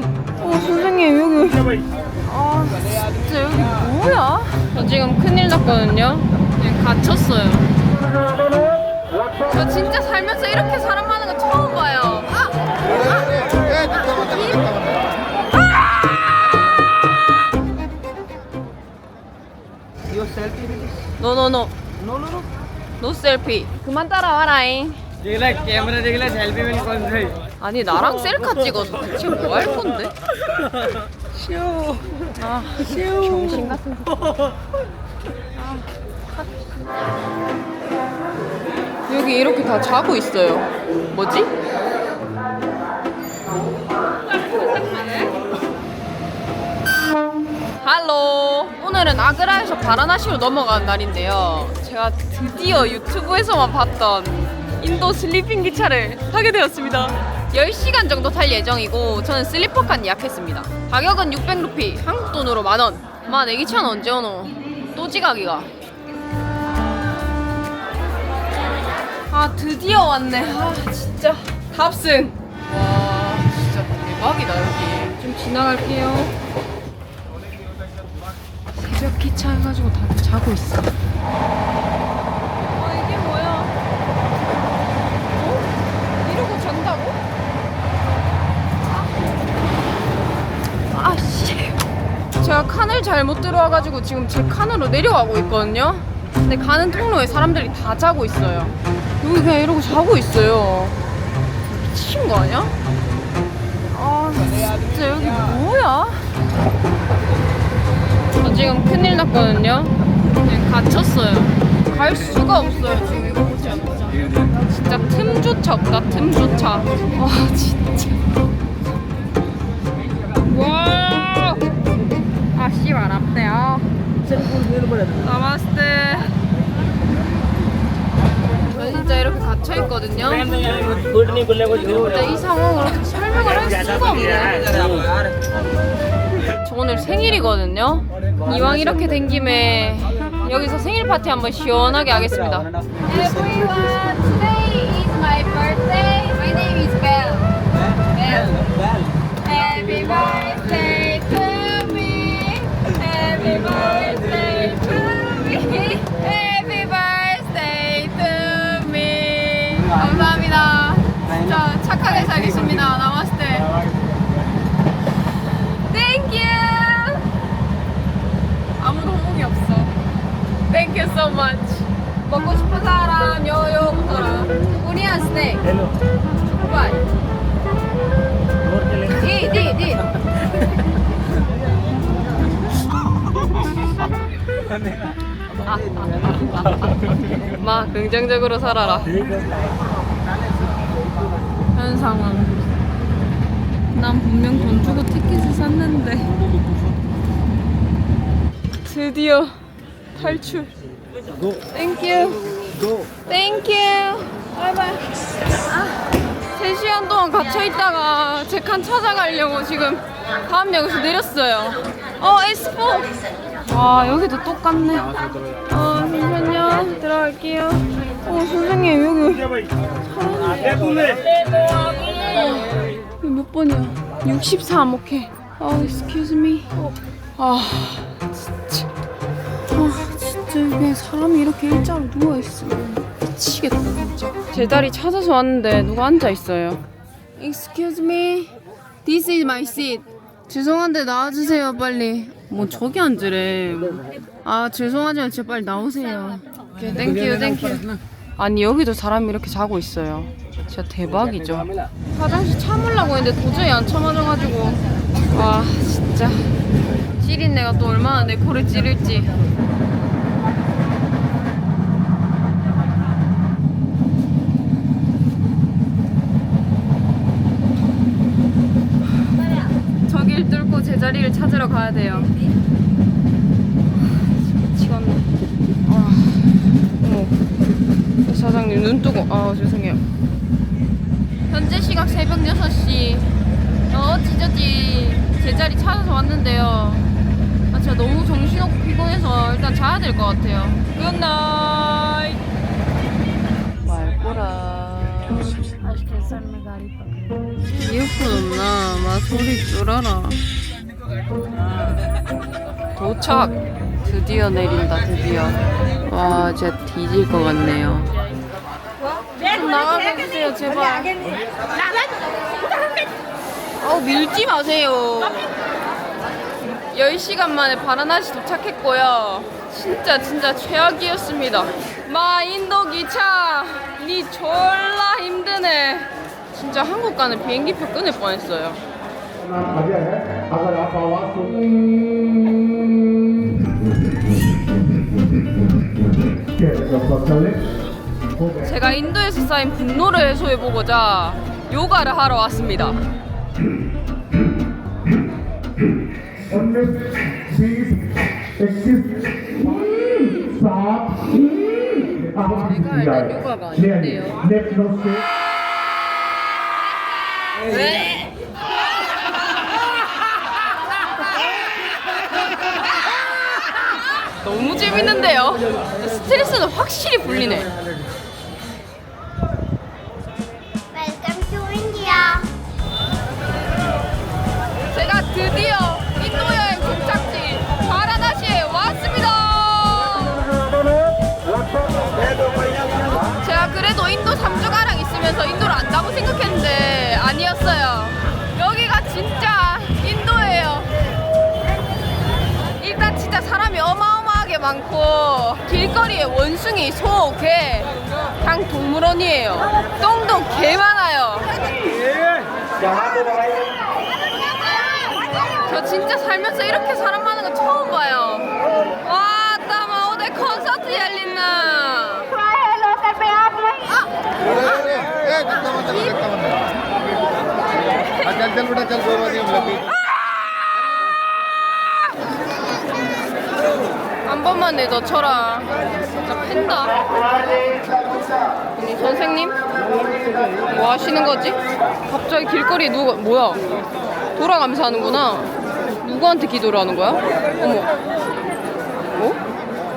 탑승. 어 선생님 여기. 아 진짜 여기 뭐야? 저 지금 큰일 났거든요. 그냥 갇혔어요. 저 진짜 살면서 이렇게 사람 많은 거 처음 봐요. 아! 노노노. No. 노 셀피. 그만 따라와라잉. 얘기라 카메라 얘기라 잘 비면 건데. 아니 나랑 셀카 찍어서 대체 뭐 할 건데? 쉬워. 아, 정신 같은 아, 여기 이렇게 다 자고 있어요. 뭐지? 할로 오늘은 아그라에서 바라나시로 넘어가는 날인데요. 제가 드디어 유튜브에서만 봤던 인도 슬리핑 기차를 타게 되었습니다. 10시간 정도 탈 예정이고 저는 슬리퍼칸 예약했습니다. 가격은 600루피, 한국 돈으로 만 원. 마, 내 기차는 언제 오노? 또 지각이가. 아, 드디어 왔네. 아, 진짜. 탑승. 와, 진짜 대박이다, 여기. 좀 지나갈게요. 새벽 기차 해가지고 다들 자고 있어. 아, 이게 뭐야? 어? 이러고 잔다고? 아, 씨. 제가 칸을 잘 못 들어와가지고 지금 제 칸으로 내려가고 있거든요. 근데 가는 통로에 사람들이 다 자고 있어요. 여기 그냥 이러고 자고 있어요. 미친 거 아니야? 아, 진짜 여기 뭐야? 저 지금 큰일 났거든요. 그냥 갇혔어요. 갈 수가 없어요. 지금 이거 보세요. 진짜 틈조차 없다. 틈조차. 와 진짜. 와. 아 씨발 앞대요. 나마스테. 저 진짜 이렇게 갇혀있거든요. 근데 이 상황을 설명을 할 수가 없네. 저 오늘 생일이거든요. 이왕 이렇게 된 김에 여기서 생일 파티 한번 시원하게 하겠습니다. Everyone, today is my birthday. Thank you so much. 먹고 싶은 사람 요요 먹어라. 우리한 스낵. Hello. Goodbye. 디, 디, 디. 마 긍정적으로 살아라. 현 상황. 난 분명 돈 주고 티켓을 샀는데. 드디어 탈출. Go 땡큐. Go 땡큐. 바이바이. 아, 3시간 동안 갇혀 있다가 제 칸 찾아가려고 지금 다음 역에서 내렸어요. 어, S4. 아, 여기도 똑같네. 어, 잠시만요. 들어갈게요. 어, 선생님, 여기. 이거 몇 번이야? 63, 오케이. 어, excuse me. 아, 진짜. 아, 이게 사람이 이렇게 일자로 누워있으면 미치겠다, 진짜. 제 다리 찾아서 왔는데 누가 앉아있어요. Excuse me. This is my seat. 죄송한데 나와주세요, 빨리. 뭐 저기 앉으래. 아, 죄송하지만 진짜 빨리 나오세요. 오케이, 땡큐, 땡큐. 아니, 여기도 사람이 이렇게 자고 있어요. 진짜 대박이죠. 화장실 참으려고 했는데 도저히 안 참아져가지고. 와, 진짜. 찌린 내가 또 얼마나 내 코를 찌를지. 저길 뚫고 제자리를 찾으러 가야 돼요. 미치겠네. 아, 어머. 사장님 눈 뜨고 아 죄송해요. 현재 시각 새벽 6시. 어 찢어지 제자리 찾아서 왔는데요. 아 진짜 너무 정신없고 피곤해서 일단 자야 될 것 같아요. 굿나잇. 말꼬라. 이어폰 없나? 소리 줄어라. 도착. 드디어 내린다 드디어. 와 진짜 뒤질 것 같네요. 좀 나가게 해주세요 제발. 어 밀지 마세요. 10시간 만에 바라나시 도착했고요. 진짜 진짜 최악이었습니다. 마 인도 기차 니 졸라 힘드네. 진짜 한국 가는 비행기표 끊을 뻔했어요. 가사를 아까 왔어 제가 인도에서 쌓인 분노를 해소해보고자 요가를 하러 왔습니다. 제가 알던 요가가 네. 아닌데요. 재밌는데요? 스트레스는 확실히 풀리네. 많고 길거리에 원숭이, 소, 개, 당 동물원이에요. 똥도 개 많아요. 저 진짜 살면서 이렇게 사람 많은 거 처음 봐요. 와, 따마 어디 콘서트 열린나? चल चल बेटा चल दो 번만 내줘 쳐라. 진짜 팬다. 아니, 선생님? 뭐 하시는 거지? 갑자기 길거리에 누가, 뭐야? 돌아가면서 하는구나. 누구한테 기도를 하는 거야? 어머. 어?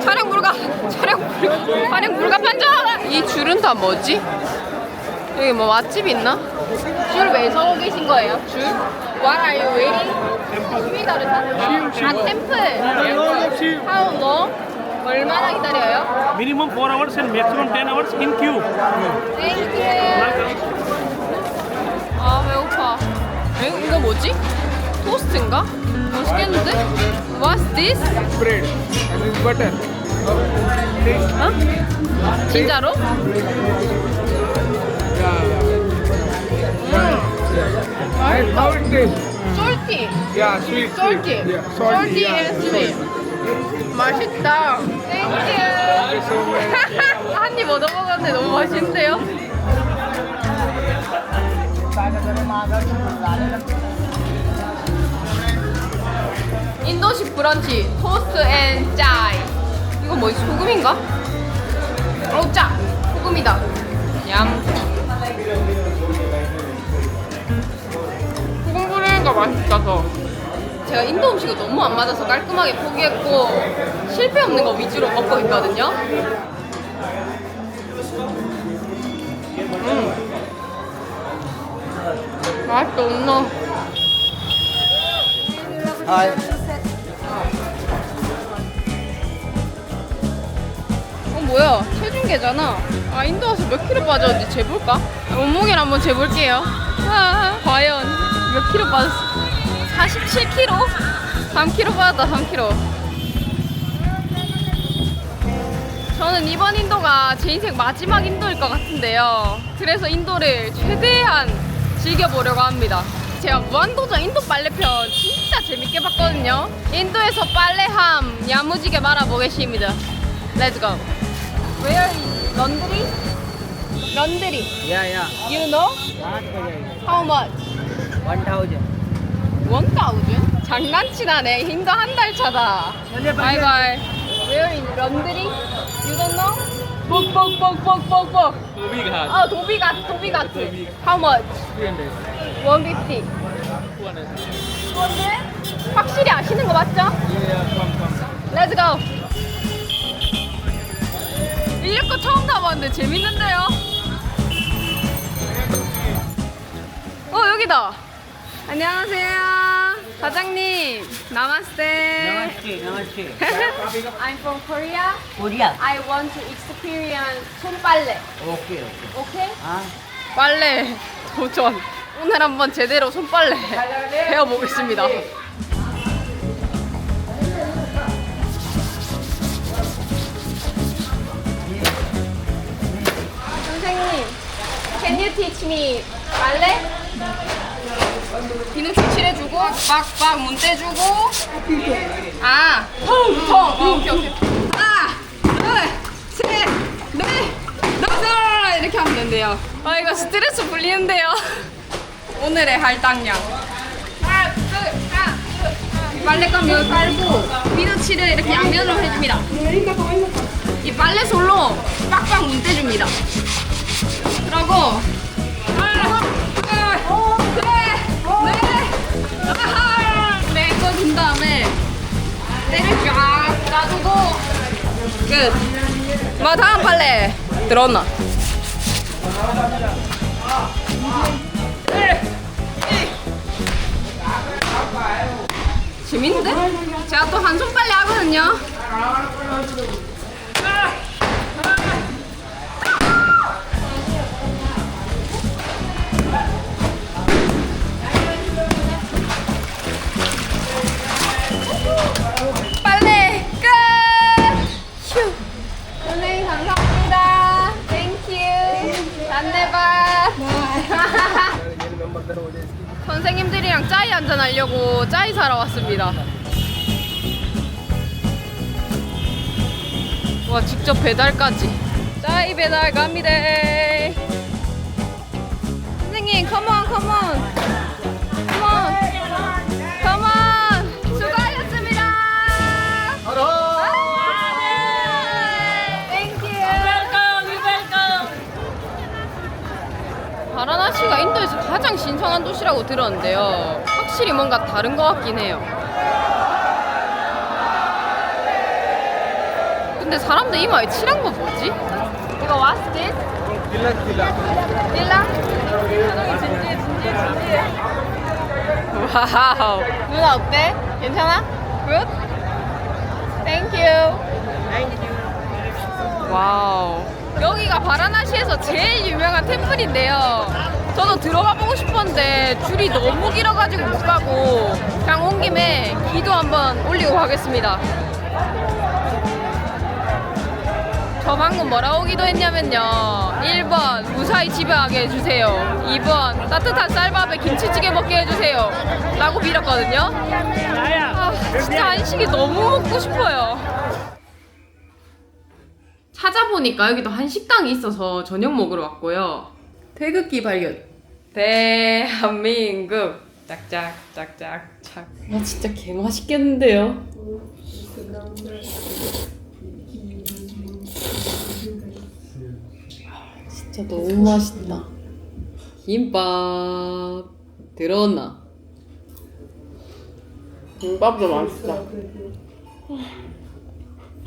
촬영 불가! 촬영 불가! 촬영 불가 판정! 이 줄은 다 뭐지? 여기 뭐 맛집 있나? 줄 왜 서고 계신 거예요? 줄? What are you waiting? 다르다? 아, 템플! How long? 얼마나 기다려요? Minimum 4 hours and maximum 10 hours in queue. Thank you. 아 배고파. 에? 이거 뭐지? 토스트인가? 맛있겠는데? What's this? bread and this butter 어? 진짜로? And how it tastes 쫄티. yeah sweet 쫄티. yeah salty yeah and sweet. 맛있다. 땡큐. 한입 얻어먹었는데 너무 맛있는데요? 인도식 브런치 토스트 앤 짜이 인도 음식이 너무 안 맞아서 깔끔하게 포기했고 실패 없는 거 위주로 먹고 있거든요. 음. 맛있다, 엄마. 하이. 어, 뭐야? 체중계잖아. 아, 인도 와서 몇 킬로 빠졌는지 재볼까? 몸무게를 한번 재볼게요. 아, 과연 몇 킬로 빠졌을까? 47kg? 3kg 빠졌다 3kg 저는 이번 인도가 제 인생 마지막 인도일 것 같은데요. 그래서 인도를 최대한 즐겨보려고 합니다. 제가 무한도전 인도 빨래편 진짜 재밌게 봤거든요. 인도에서 빨래함 야무지게 말아보겠습니다. 렛츠고 Where is laundry? Laundry Yeah, yeah. You know? How much? 1000 1000? 장난치나네 인도 한 달 차다 바이바이 Where is laundry? You don't know? 뻑뻑뻑뻑뻑뻑 Tobigat. 아 도비가 도비가 How much? 300. 150 200. 200? 확실히 아시는 거 맞죠? Yeah, come, come. Let's go. 인력 거 처음 가봤는데 재밌는데요? 어 여기다. 안녕하세요. 사장님. 나마스테. Namaste, namaste. I'm from Korea. Korea. I want to experience 손빨래. Okay, okay. 오케이? Ah, 빨래 도전. 오늘 한번 제대로 손빨래 배워보겠습니다. 선생님, can you teach me 빨래? 비누 칠해주고, 막, 문 떼주고. 아, 통, 통. 어, 오케이, 오케이. 하나, 둘, 셋, 넷, 다섯! 이렇게 하면 된대요. 아, 이거 스트레스 풀리는데요. 오늘의 할당량. 하나, 둘, 하나, 둘. 빨래감 여기 깔고, 비누칠을 이렇게 양면으로 해줍니다. 이 빨래 솔로 빡빡 문대줍니다. 그러고, 때를 쫙 짜주고 끝. 마 다음 빨래 들었나? 재밌는데? 제가 또 한손 빨래 하거든요. 하려고 짜이 사러 왔습니다. 와 직접 배달까지. 짜이 배달 갑니다. 선생님 컴온 컴온. 컴온. 컴온. 수고하셨습니다. 땡큐. 바라나시가 인도에서 가장 신성한 도시라고 들었는데요. 확실히 뭔가 다른 것 같긴 해요. 근데 사람들 이마에 칠한 거 뭐지? 이거 what's this? 빌라 빌라. 빌라? 진지해 진지해 진지해. 와우. 누나 어때? 괜찮아? 굿? 땡큐. 와우. 여기가 바라나시에서 제일 유명한 템플인데요. 저도 들어가 보고 싶었는데 줄이 너무 길어가지고 못 가고 그냥 온 김에 기도 한번 올리고 가겠습니다. 저 방금 뭐라고 기도했냐면요. 1번 무사히 집에 가게 해주세요. 2번 따뜻한 쌀밥에 김치찌개 먹게 해주세요. 라고 빌었거든요. 아, 진짜 안식이 너무 먹고 싶어요. 찾아보니까 여기도 한 식당이 있어서 저녁 먹으러 왔고요. 태극기 발견. 대한민국. 짝짝 짝짝 짝. 와 진짜 개 맛있겠는데요. 진짜 너무 맛있다. 김밥 들었나? 김밥도 맛있다.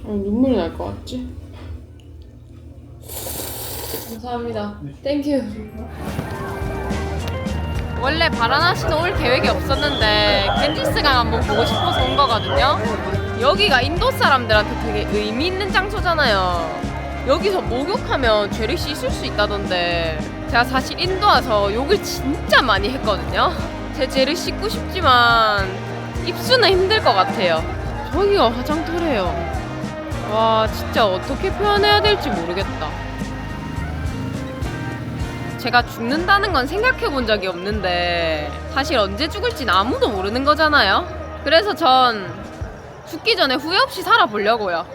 아, 눈물이 날 것 같지? 감사합니다. 땡큐. 원래 바라나시는 올 계획이 없었는데 캔디스강 한번 보고 싶어서 온 거거든요. 여기가 인도 사람들한테 되게 의미 있는 장소잖아요. 여기서 목욕하면 죄를 씻을 수 있다던데 제가 사실 인도 와서 욕을 진짜 많이 했거든요. 제 죄를 씻고 싶지만 입수는 힘들 것 같아요. 저기가 화장터래요. 와 진짜 어떻게 표현해야 될지 모르겠다. 제가 죽는다는 건 생각해 본 적이 없는데 사실 언제 죽을진 아무도 모르는 거잖아요. 그래서 전 죽기 전에 후회 없이 살아보려고요.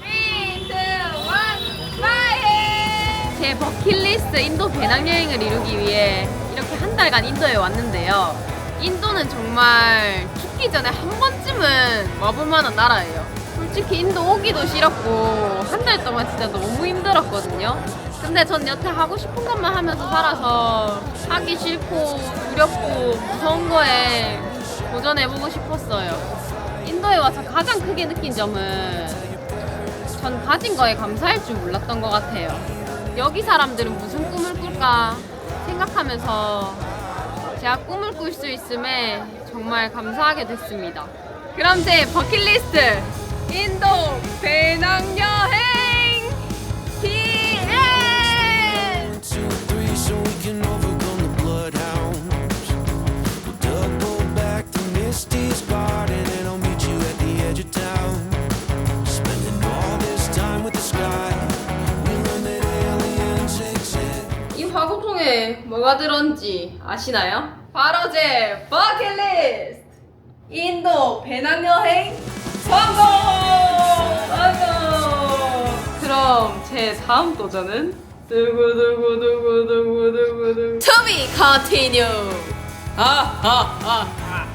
3, 2, 1, 제 버킷리스트 인도 배낭여행을 이루기 위해 이렇게 한 달간 인도에 왔는데요. 인도는 정말 죽기 전에 한 번쯤은 와볼 만한 나라예요. 솔직히 인도 오기도 싫었고 한 달 동안 진짜 너무 힘들었거든요. 근데 전 여태 하고 싶은 것만 하면서 살아서 하기 싫고 두렵고 무서운 거에 도전해보고 싶었어요. 인도에 와서 가장 크게 느낀 점은 전 가진 거에 감사할 줄 몰랐던 것 같아요. 여기 사람들은 무슨 꿈을 꿀까 생각하면서 제가 꿈을 꿀 수 있음에 정말 감사하게 됐습니다. 그럼 제 버킷리스트 인도 배낭여행 뭐가 들었는지 아시나요? 바로 제 버킷리스트! 인도 배낭여행 성공! 성공! 그럼 제 다음 도전은 두구두구두구두구두구두구 To be continue! 하하하